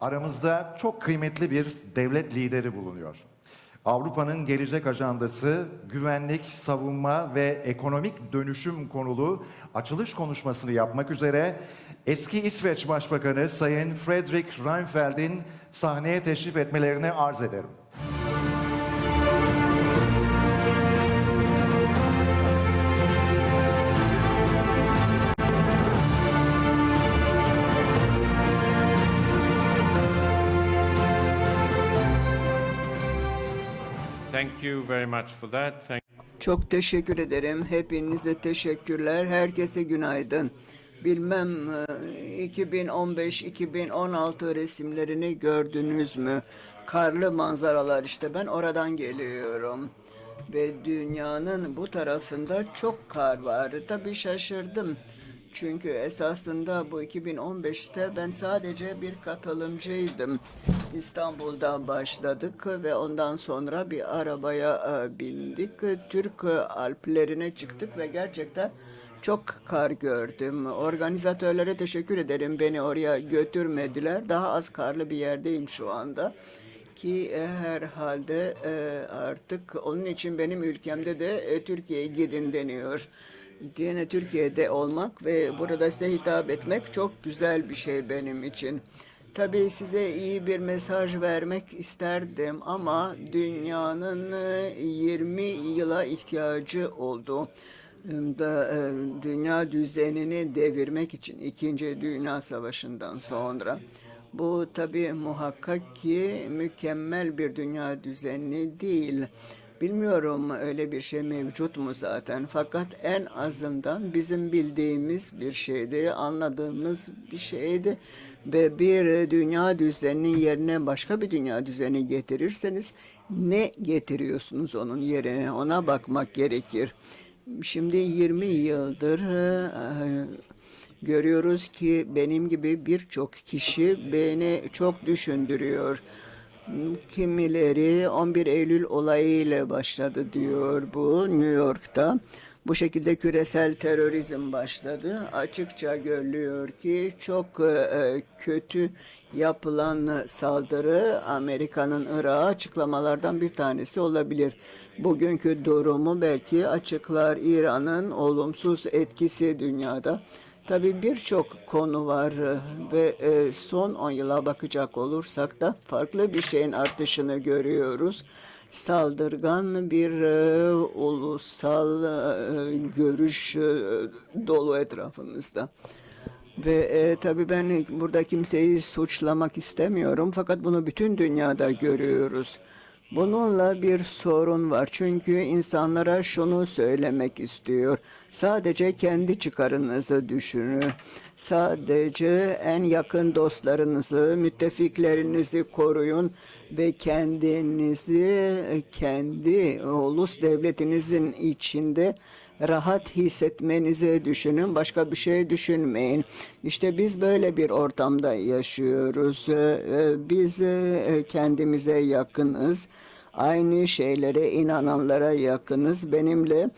Aramızda çok kıymetli bir devlet lideri bulunuyor. Avrupa'nın gelecek ajandası güvenlik, savunma ve ekonomik dönüşüm konulu açılış konuşmasını yapmak üzere eski İsveç Başbakanı Sayın Fredrik Reinfeld'in sahneye teşrif etmelerini arz ederim. Thank you very much for that. Thank Çok teşekkür ederim. Hepinize teşekkürler. Herkese günaydın. Bilmem e, 2015-2016 resimlerini gördünüz mü? Karlı manzaralar işte ben oradan geliyorum. Ve dünyanın bu tarafında çok kar var. Tabii şaşırdım. Çünkü esasında bu 2015'te ben sadece bir katılımcıydım. İstanbul'da başladık ve ondan sonra bir arabaya e, bindik. Türk Alplerine çıktık ve gerçekten çok kar gördüm. Organizatörlere teşekkür ederim. Beni oraya götürmediler. Daha az karlı bir yerdeyim şu anda ki e, herhalde e, artık onun için benim ülkemde de e, Türkiye'ye gidin deniyor. Yine Türkiye'de olmak ve burada size hitap etmek çok güzel bir şey benim için. Tabii size iyi bir mesaj vermek isterdim ama dünyanın e, 20 yıla ihtiyacı oldu. E, dünya düzenini devirmek için İkinci Dünya Savaşı'ndan sonra. Bu tabii muhakkak ki mükemmel bir dünya düzeni değil. Bilmiyorum öyle bir şey mevcut mu zaten fakat en azından bizim bildiğimiz bir şeydi, anladığımız bir şeydi ve bir dünya düzeninin yerine başka bir dünya düzeni getirirseniz ne getiriyorsunuz onun yerine ona bakmak gerekir. Şimdi 20 yıldır e, görüyoruz ki benim gibi birçok kişi beni çok düşündürüyor. Kimileri 11 Eylül olayıyla başladı diyor bu New York'ta. Bu şekilde küresel terörizm başladı. Açıkça görülüyor ki çok e, kötü yapılan saldırı Amerika'nın Irak'a açıklamalardan bir tanesi olabilir. Bugünkü durumu belki açıklar İran'ın olumsuz etkisi dünyada. Tabii birçok konu var e, ve e, son 10 yıla bakacak olursak da farklı bir şeyin artışını görüyoruz. Saldırgan bir e, ulusal görüş dolu etrafımızda. Ve e, tabii ben burada kimseyi suçlamak istemiyorum fakat bunu bütün dünyada görüyoruz. Bununla bir sorun var çünkü insanlara şunu söylemek istiyor. Sadece kendi çıkarınızı düşünün. Sadece en yakın dostlarınızı, müttefiklerinizi koruyun ve kendinizi kendi ulus devletinizin içinde rahat hissetmenizi düşünün, başka bir şey düşünmeyin. İşte biz böyle bir ortamda yaşıyoruz. Ee, Biz e, kendimize yakınız. Aynı şeylere inananlara yakınız. Benimle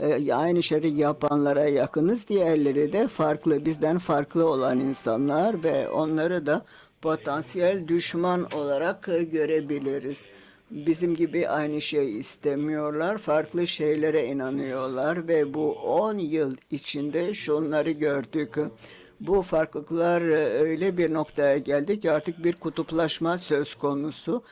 e, aynı şeyi yapanlara yakınız. Diğerleri de farklı, bizden farklı olan insanlar ve onları da potansiyel düşman olarak e, görebiliriz. Bizim gibi aynı şey istemiyorlar, farklı şeylere inanıyorlar ve bu 10 yıl içinde şunları gördük. Bu farklılıklar e, öyle bir noktaya geldi ki artık bir kutuplaşma söz konusu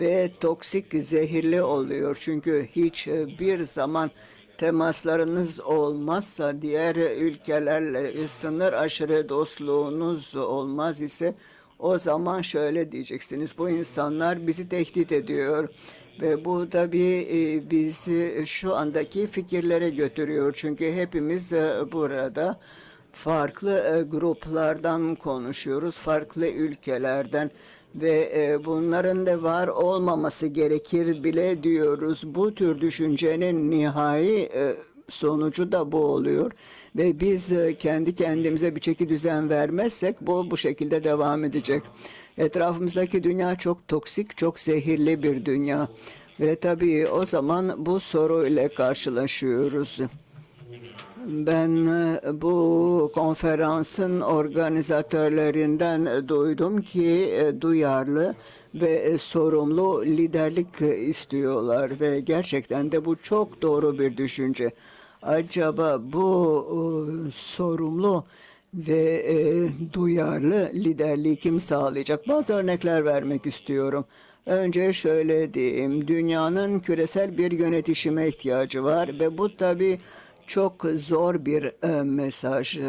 ve toksik, zehirli oluyor. Çünkü hiç e, zaman temaslarınız olmazsa diğer ülkelerle sınır aşırı dostluğunuz olmaz ise o zaman şöyle diyeceksiniz. Bu insanlar bizi tehdit ediyor. Ve bu tabii e, bizi şu andaki fikirlere götürüyor. Çünkü hepimiz e, burada farklı e, gruplardan konuşuyoruz. Farklı ülkelerden ve bunların da var olmaması gerekir bile diyoruz. Bu tür düşüncenin nihai sonucu da bu oluyor ve biz e, kendi kendimize bir çeki düzen vermezsek bu bu şekilde devam edecek. Etrafımızdaki dünya çok toksik, çok zehirli bir dünya ve tabii o zaman bu soruyla karşılaşıyoruz. Ben e, bu konferansın organizatörlerinden duydum ki e, duyarlı ve sorumlu liderlik istiyorlar ve gerçekten de bu çok doğru bir düşünce. Acaba bu e, sorumlu ve e, duyarlı liderliği kim sağlayacak? Bazı örnekler vermek istiyorum. Önce şöyle diyeyim, dünyanın küresel bir yönetişime ihtiyacı var ve bu tabii çok zor bir e, mesaj e,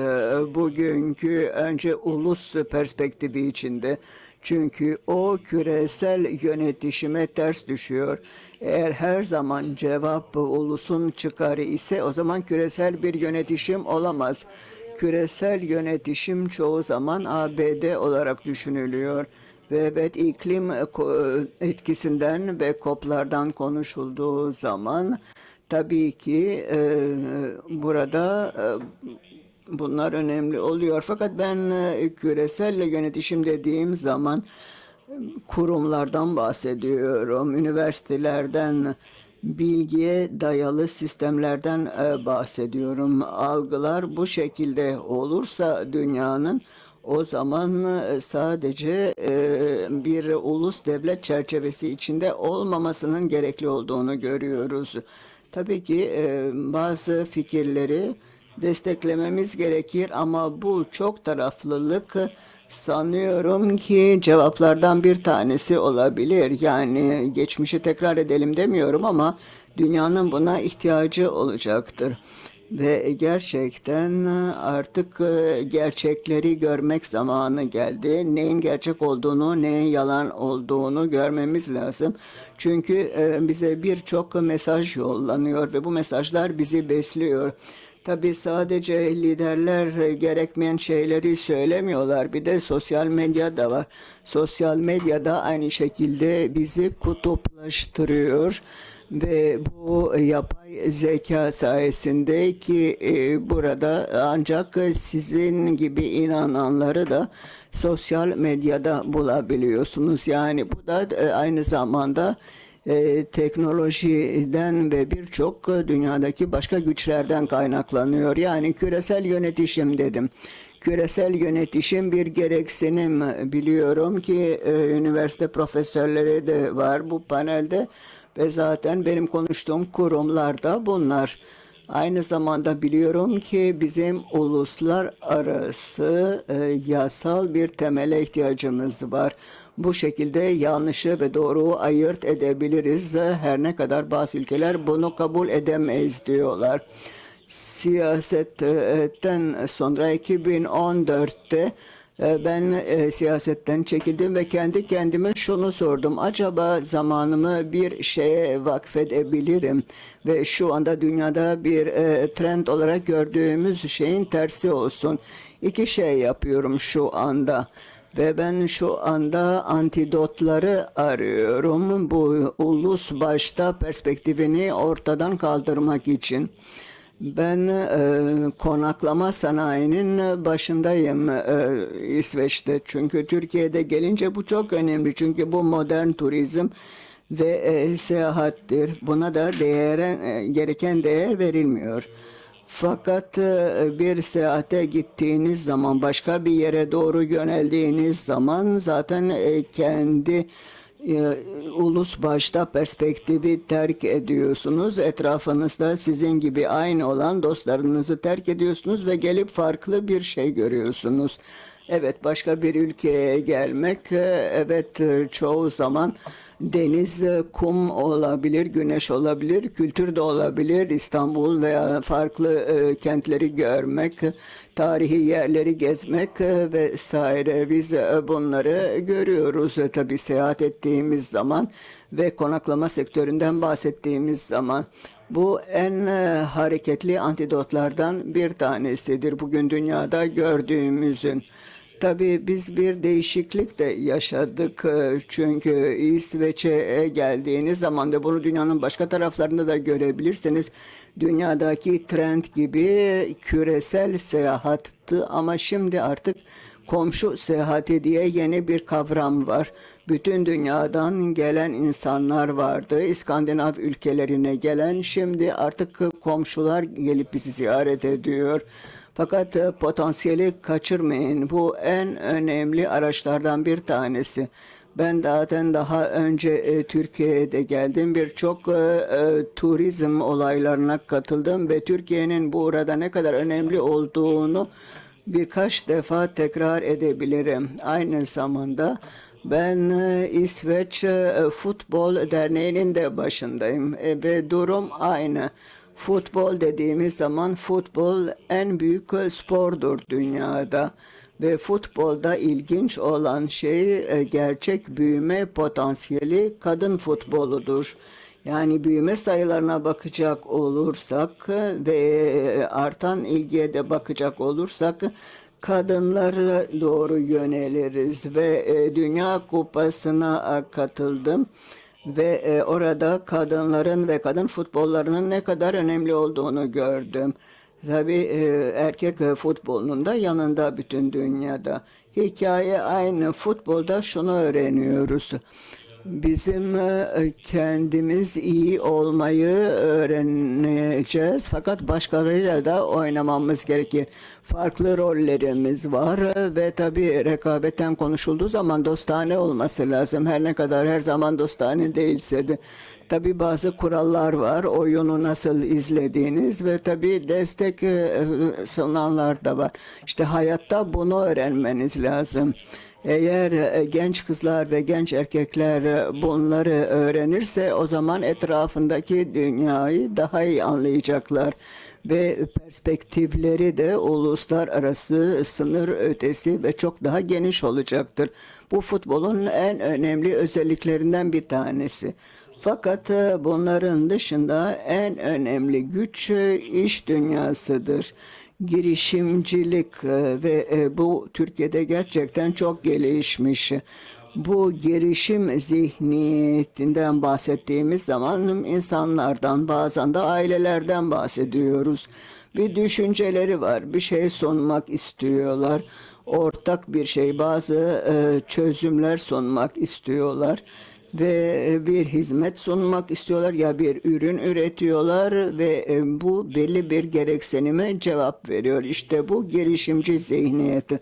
bugünkü önce ulus perspektifi içinde. Çünkü o küresel yönetişime ters düşüyor. Eğer her zaman cevap ulusun çıkarı ise o zaman küresel bir yönetişim olamaz. Küresel yönetişim çoğu zaman ABD olarak düşünülüyor. Ve evet iklim etkisinden ve koplardan konuşulduğu zaman tabii ki e, burada e, bunlar önemli oluyor. Fakat ben e, küresel yönetişim dediğim zaman e, kurumlardan bahsediyorum, üniversitelerden, bilgiye dayalı sistemlerden e, bahsediyorum. Algılar bu şekilde olursa dünyanın o zaman sadece bir ulus devlet çerçevesi içinde olmamasının gerekli olduğunu görüyoruz. Tabii ki bazı fikirleri desteklememiz gerekir ama bu çok taraflılık sanıyorum ki cevaplardan bir tanesi olabilir. Yani geçmişi tekrar edelim demiyorum ama dünyanın buna ihtiyacı olacaktır. Ve gerçekten artık e, gerçekleri görmek zamanı geldi. Neyin gerçek olduğunu, neyin yalan olduğunu görmemiz lazım. Çünkü e, bize birçok mesaj yollanıyor ve bu mesajlar bizi besliyor. Tabii sadece liderler gerekmeyen şeyleri söylemiyorlar. Bir de sosyal medya da var. Sosyal medya da aynı şekilde bizi kutuplaştırıyor. Ve bu yapay zeka sayesinde ki e, burada ancak sizin gibi inananları da sosyal medyada bulabiliyorsunuz. Yani bu da e, aynı zamanda e, teknolojiden ve birçok e, dünyadaki başka güçlerden kaynaklanıyor. Yani küresel yönetişim dedim. Küresel yönetişim bir gereksinim biliyorum ki e, üniversite profesörleri de var bu panelde ve zaten benim konuştuğum kurumlarda bunlar. Aynı zamanda biliyorum ki bizim uluslararası e, yasal bir temele ihtiyacımız var. Bu şekilde yanlışı ve doğruyu ayırt edebiliriz. Her ne kadar bazı ülkeler bunu kabul edemeyiz diyorlar. Siyasetten sonra 2014'te e, ben e, siyasetten çekildim ve kendi kendime şunu sordum. Acaba zamanımı bir şeye vakfedebilirim ve şu anda dünyada bir e, trend olarak gördüğümüz şeyin tersi olsun. İki şey yapıyorum şu anda. Ve ben şu anda antidotları arıyorum. Bu ulus başta perspektifini ortadan kaldırmak için. Ben e, konaklama sanayinin başındayım e, İsveç'te. Çünkü Türkiye'de gelince bu çok önemli. Çünkü bu modern turizm ve e, seyahattir. Buna da değere, e, gereken değer verilmiyor. Fakat e, bir seyahate gittiğiniz zaman, başka bir yere doğru yöneldiğiniz zaman zaten e, kendi e, ulus başta perspektifi terk ediyorsunuz. Etrafınızda sizin gibi aynı olan dostlarınızı terk ediyorsunuz ve gelip farklı bir şey görüyorsunuz. Evet başka bir ülkeye gelmek evet çoğu zaman deniz, e, kum olabilir, güneş olabilir, kültür de olabilir. İstanbul veya farklı e, kentleri görmek, tarihi yerleri gezmek e, vesaire. Biz bunları görüyoruz tabii seyahat ettiğimiz zaman ve konaklama sektöründen bahsettiğimiz zaman. Bu en hareketli antidotlardan bir tanesidir bugün dünyada gördüğümüzün. Tabii biz bir değişiklik de yaşadık e, çünkü İsveç'e geldiğiniz zaman da bunu dünyanın başka taraflarında da görebilirsiniz. Dünyadaki trend gibi küresel seyahattı ama şimdi artık komşu seyahati diye yeni bir kavram var. Bütün dünyadan gelen insanlar vardı. İskandinav ülkelerine gelen şimdi artık komşular gelip bizi ziyaret ediyor. Fakat e, potansiyeli kaçırmayın. Bu en önemli araçlardan bir tanesi. Ben zaten daha önce e, Türkiye'de geldim. Birçok e, e, turizm olaylarına katıldım ve Türkiye'nin burada ne kadar önemli olduğunu birkaç defa tekrar edebilirim. Aynı zamanda ben e, İsveç e, Futbol Derneği'nin de başındayım E, ve durum aynı. Futbol dediğimiz zaman futbol en büyük spordur dünyada ve futbolda ilginç olan şey e, gerçek büyüme potansiyeli kadın futboludur. Yani büyüme sayılarına bakacak olursak e, ve e, artan ilgiye de bakacak olursak kadınlara doğru yöneliriz ve Dünya Kupası'na katıldım ve e, orada kadınların ve kadın futbollarının ne kadar önemli olduğunu gördüm. Tabii e, erkek e, futbolunun da yanında bütün dünyada. Hikaye aynı. Futbolda şunu öğreniyoruz. Bizim e, kendimiz iyi olmayı öğreneceğiz fakat başkalarıyla da oynamamız gerekir. Farklı rollerimiz var ve tabii rekabetten konuşulduğu zaman dostane olması lazım. Her ne kadar her zaman dostane değilse de. Tabii bazı kurallar var. Oyunu nasıl izlediğiniz ve tabii destek e, sunanlar da var. İşte hayatta bunu öğrenmeniz lazım. Eğer e, genç kızlar ve genç erkekler e, bunları öğrenirse o zaman etrafındaki dünyayı daha iyi anlayacaklar ve perspektifleri de uluslararası sınır ötesi ve çok daha geniş olacaktır. Bu futbolun en önemli özelliklerinden bir tanesi. Fakat e, bunların dışında en önemli güç iş dünyasıdır. Girişimcilik e, ve e, bu Türkiye'de gerçekten çok gelişmiş. Bu girişim zihniyetinden bahsettiğimiz zaman insanlardan bazen de ailelerden bahsediyoruz. Bir düşünceleri var, bir şey sunmak istiyorlar. Ortak bir şey, bazı e, çözümler sunmak istiyorlar ve bir hizmet sunmak istiyorlar ya bir ürün üretiyorlar ve e, bu belli bir gereksinime cevap veriyor. İşte bu girişimci zihniyeti.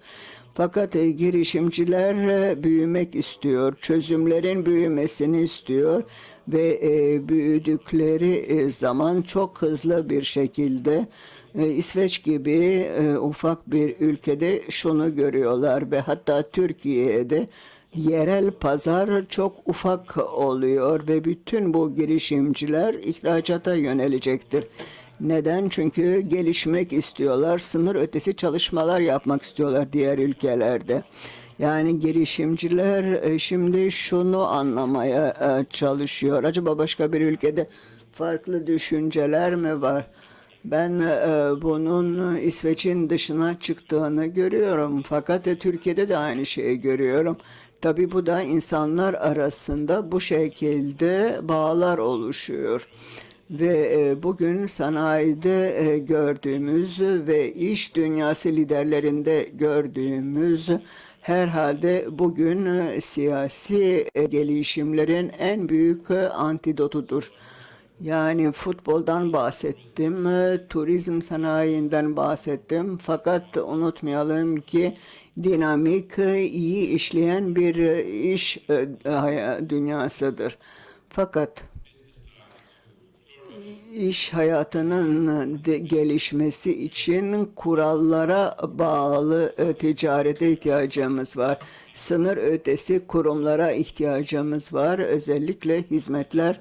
Fakat e, girişimciler e, büyümek istiyor, çözümlerin büyümesini istiyor ve e, büyüdükleri e, zaman çok hızlı bir şekilde e, İsveç gibi e, ufak bir ülkede şunu görüyorlar ve hatta Türkiye'de yerel pazar çok ufak oluyor ve bütün bu girişimciler ihracata yönelecektir. Neden? Çünkü gelişmek istiyorlar, sınır ötesi çalışmalar yapmak istiyorlar diğer ülkelerde. Yani girişimciler e, şimdi şunu anlamaya e, çalışıyor. Acaba başka bir ülkede farklı düşünceler mi var? Ben e, bunun İsveç'in dışına çıktığını görüyorum. Fakat Türkiye'de de aynı şeyi görüyorum. Tabii bu da insanlar arasında bu şekilde bağlar oluşuyor. Ve e, bugün sanayide e, gördüğümüz ve iş dünyası liderlerinde gördüğümüz herhalde bugün e, siyasi gelişimlerin en büyük antidotudur. Yani futboldan bahsettim, turizm sanayinden bahsettim. Fakat unutmayalım ki dinamik, iyi işleyen bir e, iş e, dünyasıdır. Fakat iş hayatının gelişmesi için kurallara bağlı e, ticarete ihtiyacımız var. Sınır ötesi kurumlara ihtiyacımız var. Özellikle hizmetler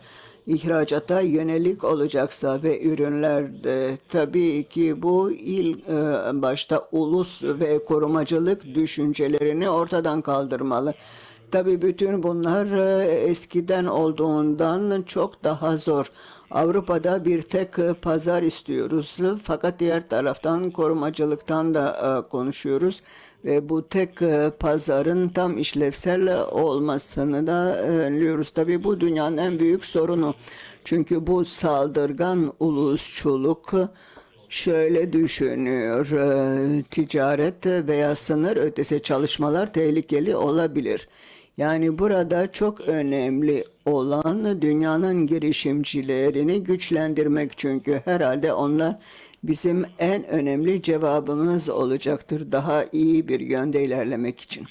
ihracata yönelik olacaksa ve ürünlerde tabii ki bu il e, başta ulus ve korumacılık düşüncelerini ortadan kaldırmalı. Tabii bütün bunlar e, eskiden olduğundan çok daha zor. Avrupa'da bir tek pazar istiyoruz fakat diğer taraftan korumacılıktan da e, konuşuyoruz ve bu tek e, pazarın tam işlevsel olmasını da önlüyoruz. Tabii bu dünyanın en büyük sorunu. Çünkü bu saldırgan ulusçuluk şöyle düşünüyor. e, Ticaret veya sınır ötesi çalışmalar tehlikeli olabilir. Yani burada çok önemli olan dünyanın girişimcilerini güçlendirmek çünkü herhalde onlar bizim en önemli cevabımız olacaktır daha iyi bir yönde ilerlemek için.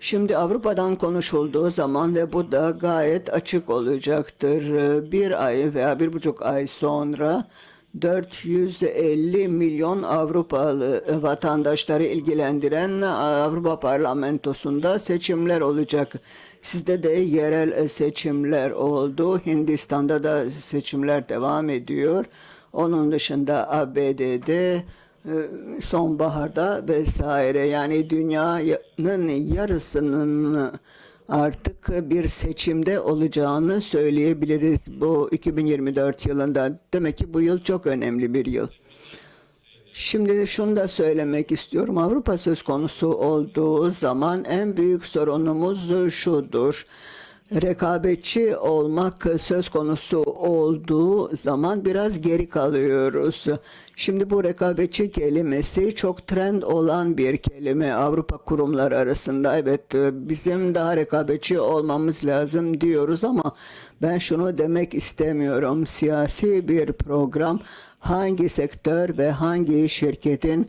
Şimdi Avrupa'dan konuşulduğu zaman ve bu da gayet açık olacaktır. Bir ay veya bir buçuk ay sonra 450 milyon Avrupalı vatandaşları ilgilendiren Avrupa Parlamentosu'nda seçimler olacak. Sizde de yerel seçimler oldu. Hindistan'da da seçimler devam ediyor. Onun dışında ABD'de sonbaharda vesaire yani dünyanın yarısının artık bir seçimde olacağını söyleyebiliriz bu 2024 yılında. Demek ki bu yıl çok önemli bir yıl. Şimdi de şunu da söylemek istiyorum. Avrupa söz konusu olduğu zaman en büyük sorunumuz şudur. Rekabetçi olmak söz konusu olduğu zaman biraz geri kalıyoruz. Şimdi bu rekabetçi kelimesi çok trend olan bir kelime Avrupa kurumları arasında. Evet bizim daha rekabetçi olmamız lazım diyoruz ama ben şunu demek istemiyorum. Siyasi bir program hangi sektör ve hangi şirketin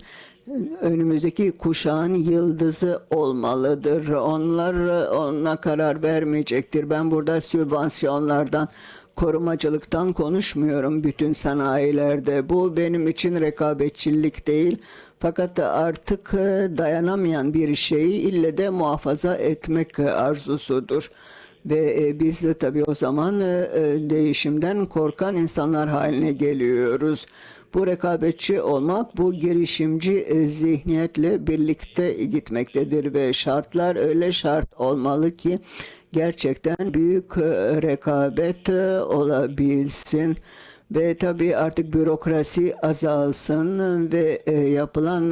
önümüzdeki kuşağın yıldızı olmalıdır. Onlar ona karar vermeyecektir. Ben burada sübvansiyonlardan, korumacılıktan konuşmuyorum bütün sanayilerde. Bu benim için rekabetçilik değil. Fakat artık dayanamayan bir şeyi ille de muhafaza etmek arzusudur. Ve e, biz de tabii o zaman e, e, değişimden korkan insanlar haline geliyoruz. Bu rekabetçi olmak bu girişimci e, zihniyetle birlikte gitmektedir ve şartlar öyle şart olmalı ki gerçekten büyük e, rekabet e, olabilsin. Ve tabii artık bürokrasi azalsın ve yapılan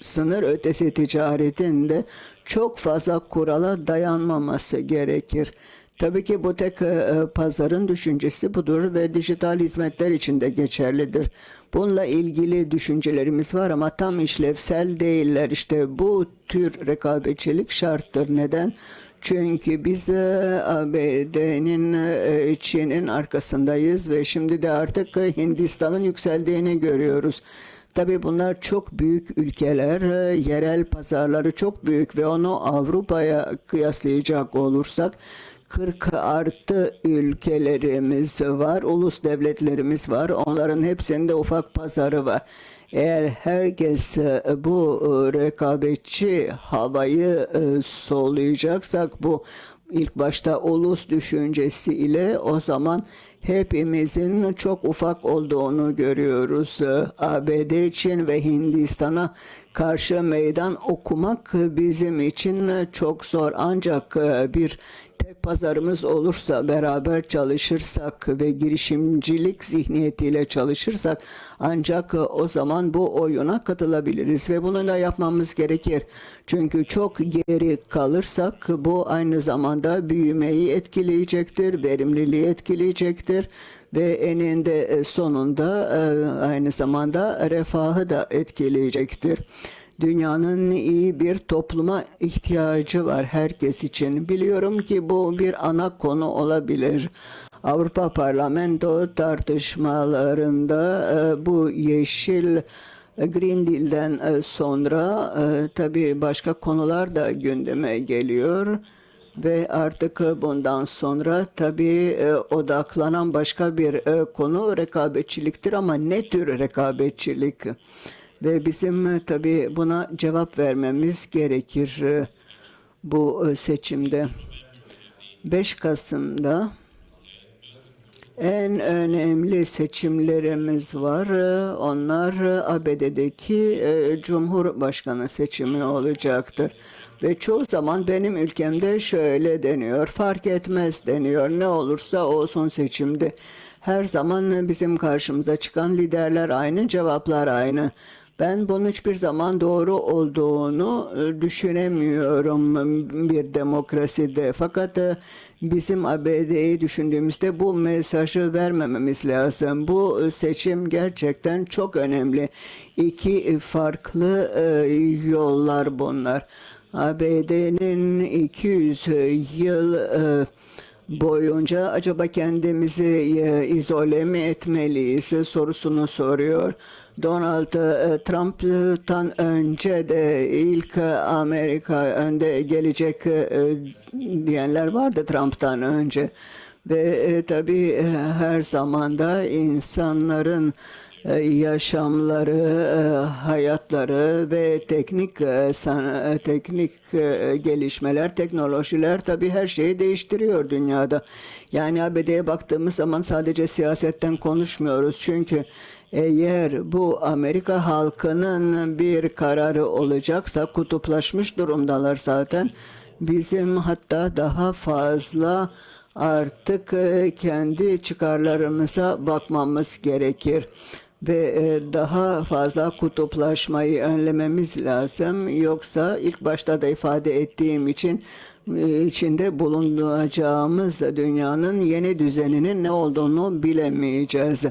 sınır ötesi ticaretin de çok fazla kurala dayanmaması gerekir. Tabii ki bu tek e, pazarın düşüncesi budur ve dijital hizmetler için de geçerlidir. Bununla ilgili düşüncelerimiz var ama tam işlevsel değiller. İşte bu tür rekabetçilik şarttır. Neden? Çünkü biz e, ABD'nin, e, Çin'in arkasındayız ve şimdi de artık e, Hindistan'ın yükseldiğini görüyoruz. Tabii bunlar çok büyük ülkeler, e, yerel pazarları çok büyük ve onu Avrupa'ya kıyaslayacak olursak 40 artı ülkelerimiz var, ulus devletlerimiz var. Onların hepsinde ufak pazarı var. Eğer herkes e, bu e, rekabetçi havayı e, soluyacaksak bu ilk başta ulus düşüncesi ile o zaman hepimizin çok ufak olduğunu görüyoruz. ABD için ve Hindistan'a karşı meydan okumak bizim için çok zor ancak bir tek pazarımız olursa beraber çalışırsak ve girişimcilik zihniyetiyle çalışırsak ancak o zaman bu oyuna katılabiliriz ve bunu da yapmamız gerekir. Çünkü çok geri kalırsak bu aynı zamanda büyümeyi etkileyecektir, verimliliği etkileyecektir ve eninde sonunda e, aynı zamanda refahı da etkileyecektir. Dünyanın iyi bir topluma ihtiyacı var herkes için. Biliyorum ki bu bir ana konu olabilir. Avrupa Parlamento tartışmalarında e, bu yeşil Green Deal'den e, sonra e, tabii başka konular da gündeme geliyor ve artık bundan sonra tabii e, odaklanan başka bir e, konu rekabetçiliktir ama ne tür rekabetçilik? Ve bizim e, tabii buna cevap vermemiz gerekir e, bu e, seçimde. 5 Kasım'da en önemli seçimlerimiz var. Onlar ABD'deki e, Cumhurbaşkanı seçimi olacaktır. Ve çoğu zaman benim ülkemde şöyle deniyor, fark etmez deniyor. Ne olursa olsun seçimde. Her zaman bizim karşımıza çıkan liderler aynı, cevaplar aynı. Ben bunun hiçbir zaman doğru olduğunu e, düşünemiyorum bir demokraside. Fakat e, bizim ABD'yi düşündüğümüzde bu mesajı vermememiz lazım. Bu seçim gerçekten çok önemli. İki farklı e, yollar bunlar. ABD'nin 200 yıl e, boyunca acaba kendimizi e, izole mi etmeliyiz sorusunu soruyor. Donald e, Trump'tan önce de ilk e, Amerika önde gelecek e, diyenler vardı Trump'tan önce. Ve tabii her zamanda insanların yaşamları, hayatları ve teknik teknik gelişmeler, teknolojiler tabii her şeyi değiştiriyor dünyada. Yani ABD'ye baktığımız zaman sadece siyasetten konuşmuyoruz. Çünkü eğer bu Amerika halkının bir kararı olacaksa kutuplaşmış durumdalar zaten. Bizim hatta daha fazla artık e, kendi çıkarlarımıza bakmamız gerekir ve e, daha fazla kutuplaşmayı önlememiz lazım. Yoksa ilk başta da ifade ettiğim için e, içinde bulunacağımız dünyanın yeni düzeninin ne olduğunu bilemeyeceğiz.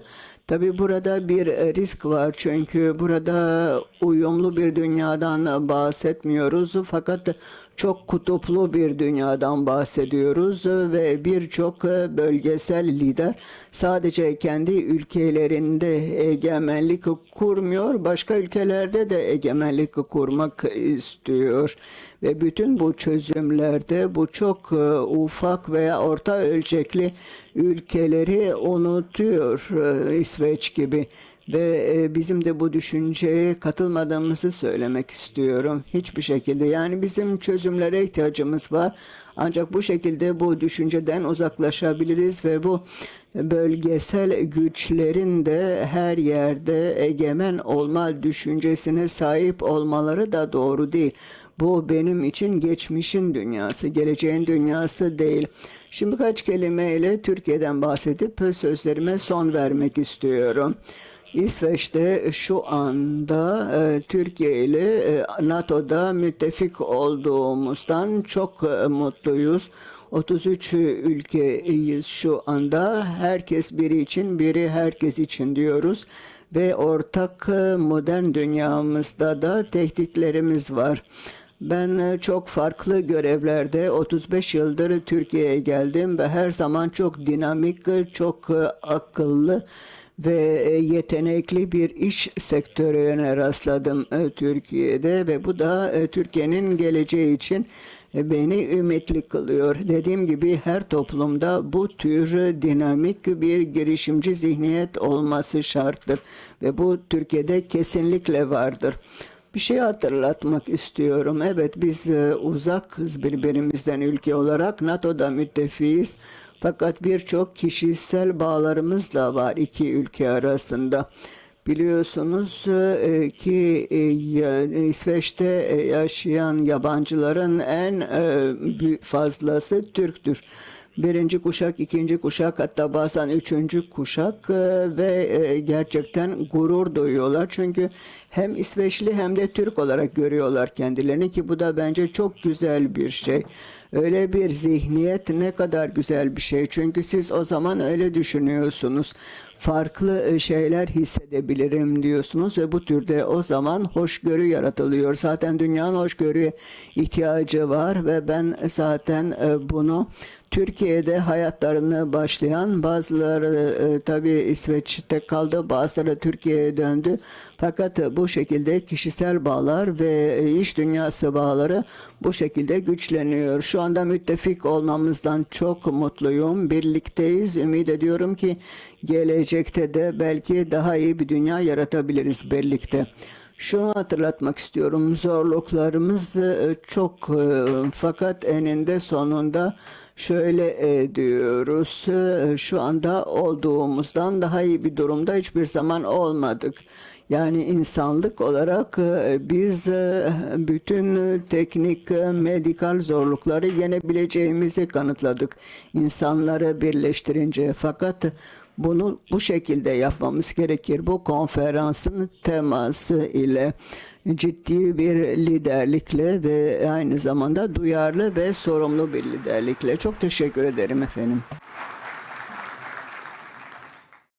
Tabii burada bir e, risk var çünkü burada uyumlu bir dünyadan bahsetmiyoruz. Fakat çok kutuplu bir dünyadan bahsediyoruz ve birçok bölgesel lider sadece kendi ülkelerinde egemenlik kurmuyor, başka ülkelerde de egemenlik kurmak istiyor. Ve bütün bu çözümlerde bu çok e, ufak veya orta ölçekli ülkeleri unutuyor e, İsveç gibi. Ve e, bizim de bu düşünceye katılmadığımızı söylemek istiyorum. Hiçbir şekilde. Yani bizim çözümlere ihtiyacımız var. Ancak bu şekilde bu düşünceden uzaklaşabiliriz ve bu bölgesel güçlerin de her yerde egemen olma düşüncesine sahip olmaları da doğru değil. Bu benim için geçmişin dünyası, geleceğin dünyası değil. Şimdi birkaç kelimeyle Türkiye'den bahsedip sözlerime son vermek istiyorum. İsveç'te şu anda e, Türkiye ile e, NATO'da müttefik olduğumuzdan çok e, mutluyuz. 33 ülkeyiz şu anda. Herkes biri için, biri herkes için diyoruz. Ve ortak e, modern dünyamızda da tehditlerimiz var. Ben e, çok farklı görevlerde 35 yıldır Türkiye'ye geldim ve her zaman çok dinamik, e, çok e, akıllı ve e, yetenekli bir iş sektörüne rastladım e, Türkiye'de ve bu da e, Türkiye'nin geleceği için beni ümitli kılıyor. Dediğim gibi her toplumda bu tür dinamik bir girişimci zihniyet olması şarttır ve bu Türkiye'de kesinlikle vardır. Bir şey hatırlatmak istiyorum. Evet biz uzakız birbirimizden ülke olarak NATO'da müttefiyiz. Fakat birçok kişisel bağlarımız da var iki ülke arasında. Biliyorsunuz e, ki e, İsveç'te e, yaşayan yabancıların en fazlası Türktür. Birinci kuşak, ikinci kuşak hatta bazen üçüncü kuşak e, ve e, gerçekten gurur duyuyorlar. Çünkü hem İsveçli hem de Türk olarak görüyorlar kendilerini ki bu da bence çok güzel bir şey. Öyle bir zihniyet ne kadar güzel bir şey. Çünkü siz o zaman öyle düşünüyorsunuz. Farklı e, şeyler hissedebilirim diyorsunuz ve bu türde o zaman hoşgörü yaratılıyor. Zaten dünyanın hoşgörüye ihtiyacı var ve ben zaten bunu Türkiye'de hayatlarını başlayan bazıları e, tabii İsveç'te kaldı, bazıları Türkiye'ye döndü. Fakat bu şekilde kişisel bağlar ve e, iş dünyası bağları bu şekilde güçleniyor. Şu anda müttefik olmamızdan çok mutluyum. Birlikteyiz. Ümit ediyorum ki gelecekte de belki daha iyi bir dünya yaratabiliriz birlikte. Şunu hatırlatmak istiyorum. Zorluklarımız e, çok e, fakat eninde sonunda şöyle e, diyoruz. e, Şu anda olduğumuzdan daha iyi bir durumda hiçbir zaman olmadık. Yani insanlık olarak e, biz bütün teknik, medikal zorlukları yenebileceğimizi kanıtladık. İnsanları birleştirince fakat bunu bu şekilde yapmamız gerekir. Bu konferansın teması ile ciddi bir liderlikle ve aynı zamanda duyarlı ve sorumlu bir liderlikle. Çok teşekkür ederim efendim.